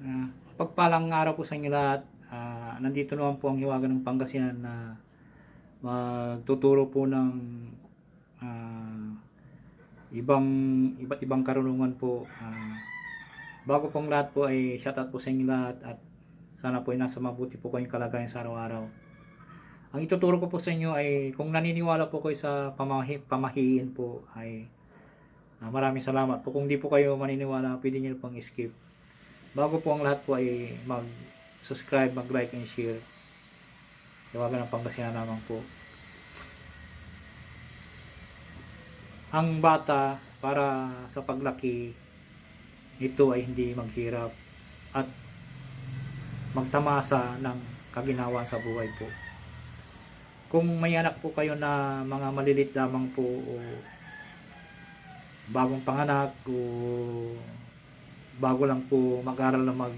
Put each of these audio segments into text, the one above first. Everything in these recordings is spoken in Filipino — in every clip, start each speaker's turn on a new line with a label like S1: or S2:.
S1: Ah, pagpalang araw po sa inyo lahat. Ah, nandito naman po ang hiwaga ng Pangasinan na magtuturo po ng ah, ibang iba't ibang karunungan po. Ah, bago pong lahat po ay shoutout po sa inyo lahat at sana po ay nasa mabuti po kayong kalagayan sa araw-araw. Ang ituturo ko po sa inyo ay kung naniniwala po kayo sa pamahi, pamahiin po ay ah, maraming salamat po. Kung di po kayo maniniwala, pwede nyo pong skip. Bago po ang lahat po ay mag-subscribe, mag-like and share. Tawagan ng Pangasinan naman po. Ang bata para sa paglaki ito ay hindi maghirap at magtamasa ng kaginawan sa buhay po. Kung may anak po kayo na mga malilit lamang po o bagong panganak o bago lang po mag-aral na mag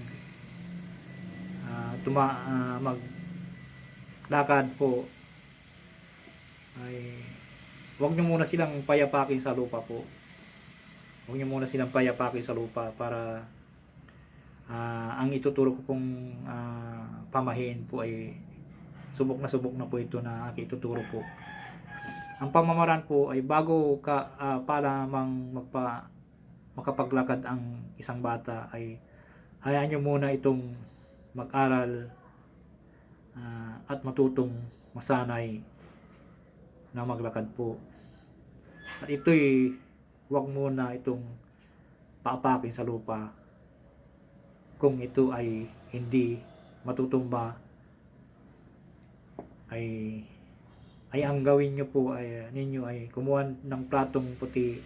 S1: ah, tuma ah, mag lakad po ay huwag nyo muna silang payapakin sa lupa po. Huwag nyo muna silang payapakin sa lupa para ah, ang ituturo ko pong ah, pamahiin po ay subok na subok na po ito na ituturo po. Ang pamamaraan po ay bago ka ah, para mang magpa makapaglakad ang isang bata ay hayaan nyo muna itong mag-aral ah, at matutong masanay na maglakad po. At ito'y huwag muna itong paapakin sa lupa kung ito ay hindi matutumba ay ay ang gawin nyo po ay ninyo ay kumuha ng platong puti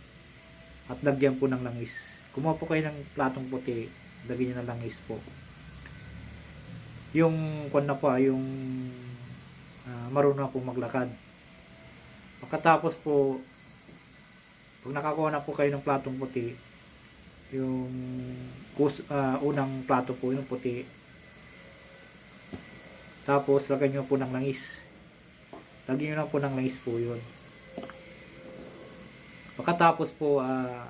S1: at lagyan po ng langis. Kumuha po kayo ng platong puti, lagyan nyo ng langis po. Yung kwan na po, ah, yung ah, marunong na po maglakad. Pagkatapos po, pag nakakuha na po kayo ng platong puti, yung ah, unang plato po, yung puti. Tapos, lagyan nyo po ng langis. Lagyan nyo na po ng langis po yun. Pagkatapos po, ah,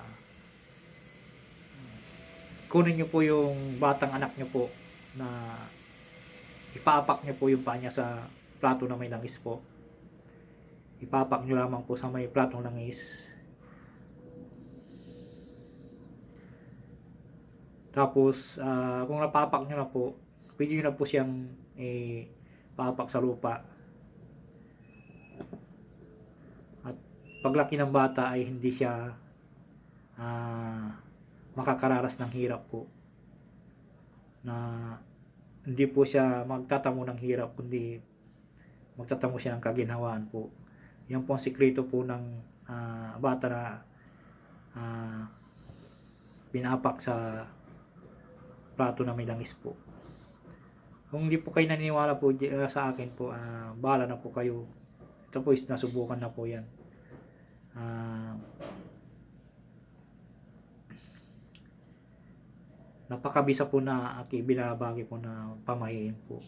S1: kunin nyo po yung batang anak nyo po na ipaapak nyo po yung paa sa plato na may langis po. Ipapak nyo lamang po sa may platong langis. Tapos, ah, kung napapak nyo na po, pwede nyo na po siyang eh, papak sa lupa. Paglaki ng bata ay hindi siya ah, makakararas ng hirap po. Na hindi po siya magtatamo ng hirap kundi magtatamo siya ng kaginhawaan po. Yan po ang sikreto po ng ah, bata na ah, pinapak sa plato na may langis po. Kung hindi po kayo naniniwala po ah, sa akin po ah, bahala na po kayo. Ito po is nasubukan na po yan Ah, napakabisa po na aki binabagi po na pamahiin po.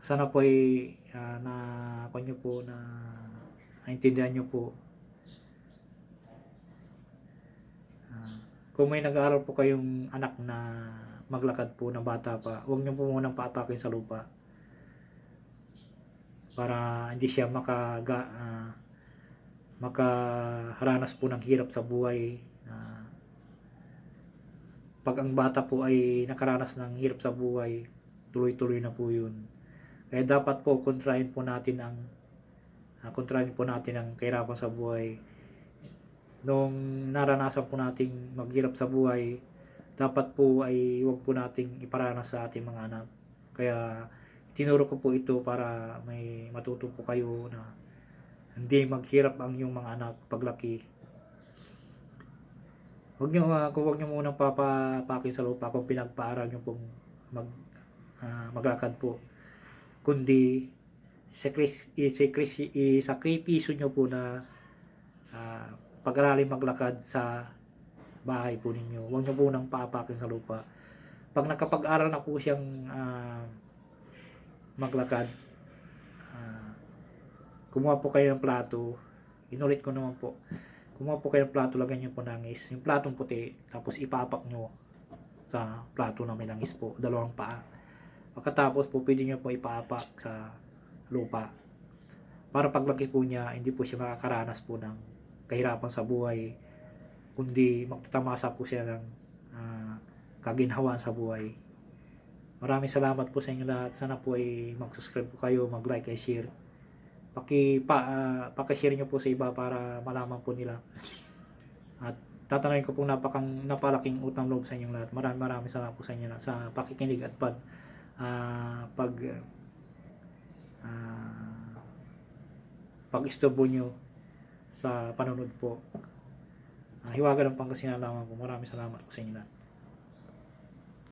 S1: Sana po ay ah, na kanyo po na naintindihan nyo po. Ah, kung may nag-aaral po kayong anak na maglakad po na bata pa, huwag nyo po munang paatakin sa lupa para hindi siya makaga ah, makaharanas po ng hirap sa buhay. na pag ang bata po ay nakaranas ng hirap sa buhay, tuloy-tuloy na po yun. Kaya dapat po kontrahin po natin ang uh, kontrahin po natin ang kahirapan sa buhay. Nung naranasan po nating maghirap sa buhay, dapat po ay huwag po nating iparanas sa ating mga anak. Kaya tinuro ko po ito para may matuto po kayo na hindi maghirap ang iyong mga anak paglaki. Huwag niyo uh, kung huwag niyo muna papapakin sa lupa kung pinagpaaral niyo pong mag ah, maglakad po. Kundi isakripisyo niyo po na uh, pag-aralin maglakad sa bahay po ninyo. Huwag niyo po nang sa lupa. Pag nakapag-aral na po siyang ah, maglakad, ah, kumuha po kayo ng plato, inulit ko naman po, kumuha po kayo ng plato, lagyan nyo po nangis, yung platong puti, tapos ipapak nyo sa plato ng langis po, dalawang paa. Pagkatapos po, pwede nyo po ipaapak sa lupa. Para paglaki po niya, hindi po siya makakaranas po ng kahirapan sa buhay, kundi magtatamasa po siya ng ah, kaginhawaan sa buhay. Maraming salamat po sa inyo lahat. Sana po ay mag-subscribe po kayo, mag-like and share. Paki pa ah, paki-share niyo po sa iba para malaman po nila. At tatanungin ko po napakang napalaking utang loob sa inyong lahat. Maraming maraming salamat po sa inyo lahat sa pakikinig at pag ah, pag ah, pag-istorbo nyo sa panunod po. Uh, hiwaga ng Pangasinan lamang po. Maraming salamat po sa inyo lahat.